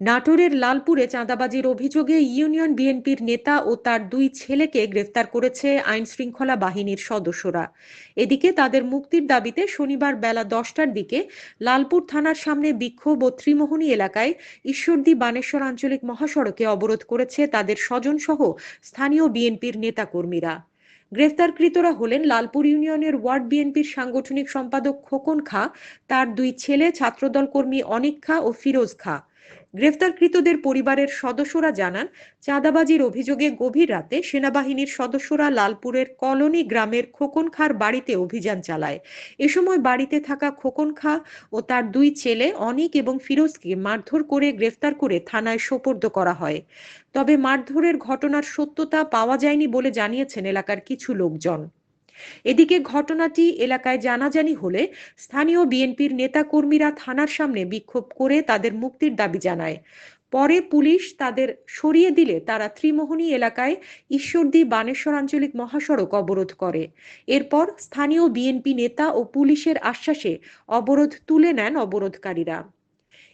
নাটোরের লালপুরে চাঁদাবাজির অভিযোগে ইউনিয়ন বিএনপির নেতা ও তার দুই ছেলেকে গ্রেফতার করেছে আইন শৃঙ্খলা বাহিনীর সদস্যরা। এদিকে তাদের মুক্তির দাবিতে শনিবার বেলা দশটার দিকে লালপুর থানার সামনে বিক্ষোভ ও ত্রিমোহনী এলাকায় ঈশ্বরদী বানেশ্বর আঞ্চলিক মহাসড়কে অবরোধ করেছে তাদের স্বজনসহ স্থানীয় বিএনপির নেতাকর্মীরা। গ্রেফতারকৃতরা হলেন লালপুর ইউনিয়নের ওয়ার্ড বিএনপির সাংগঠনিক সম্পাদক খোকন খা, তার দুই ছেলে, ছাত্রদল কর্মী অনিক খা ও ফিরোজ খা। গ্রেফতারকৃতদের পরিবারের সদস্যরা জানান, চাঁদাবাজির অভিযোগে গভীর রাতে সেনাবাহিনীর সদস্যরা লালপুরের কলোনি গ্রামের খোকন খার বাড়িতে অভিযান চালায়। এ সময় বাড়িতে থাকা খোকন খা ও তার দুই ছেলে অনিক এবং ফিরোজকে মারধর করে গ্রেফতার করে থানায় সোপর্দ করা হয়। তবে মারধরের ঘটনার সত্যতা পাওয়া যায়নি বলে জানিয়েছেন এলাকার কিছু লোকজন। এদিকে ঘটনাটি এলাকায় জানাজানি হলে স্থানীয় বিএনপির নেতাকর্মীরা থানার সামনে বিক্ষোভ করে তাদের মুক্তির দাবি জানায়। পরে পুলিশ তাদের সরিয়ে দিলে তারা ত্রিমোহনী এলাকায় ঈশ্বরদী বানেশ্বর আঞ্চলিক মহাসড়ক অবরোধ করে। এরপর স্থানীয় বিএনপি নেতা ও পুলিশের আশ্বাসে অবরোধ তুলে নেন অবরোধকারীরা।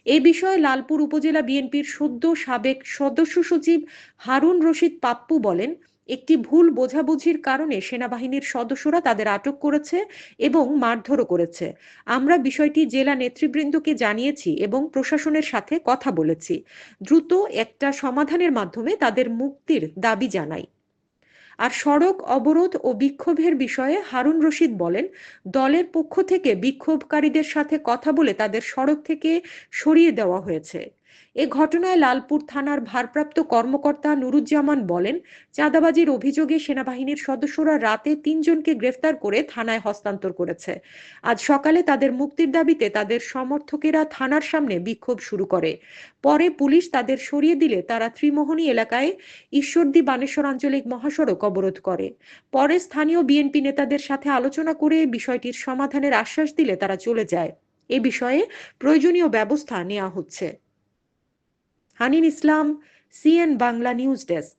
এ বিষয়ে লালপুর উপজেলা বিএনপির সদ্য সাবেক সদস্য সচিব হারুন রশিদ পাপ্পু বলেন একটি ভুল বোঝাবুঝির কারণে সেনাবাহিনীর সদস্যরা তাদের আটক করেছে এবং মারধরও করেছে। আমরা বিষয়টি জেলা নেতৃবৃন্দকে জানিয়েছি এবং প্রশাসনের সাথে কথা বলেছি। দ্রুত একটা সমাধানের মাধ্যমে তাদের মুক্তির দাবি জানাই। আর সড়ক অবরোধ ও বিক্ষোভের বিষয়ে হারুন রশিদ বলেন, দলের পক্ষ থেকে বিক্ষোভকারীদের সাথে কথা বলে তাদের সড়ক থেকে সরিয়ে দেওয়া হয়েছে। এ ঘটনায় লালপুর থানার ভারপ্রাপ্ত কর্মকর্তা নুরুজ্জামান বলেন, চাঁদাবাজির অভিযোগে সেনাবাহিনীর সদস্যরা রাতে তিনজনকে গ্রেফতার করে থানায় হস্তান্তর করেছে। আজ সকালে তাদের মুক্তির দাবিতে তাদের সমর্থকেরা থানার সামনে বিক্ষোভ শুরু করে। পরে পুলিশ তাদের সরিয়ে দিলে তারা ত্রিমোহনী এলাকায় ঈশ্বরদী বানেশ্বর আঞ্চলিক মহাসড়ক অবরোধ করে। পরে স্থানীয় বিএনপি নেতাদের সাথে আলোচনা করে বিষয়টির সমাধানের আশ্বাস দিলে তারা চলে যায়। এ বিষয়ে প্রয়োজনীয় ব্যবস্থা নেওয়া হচ্ছে। Hanin Islam, CN Bangla news desk.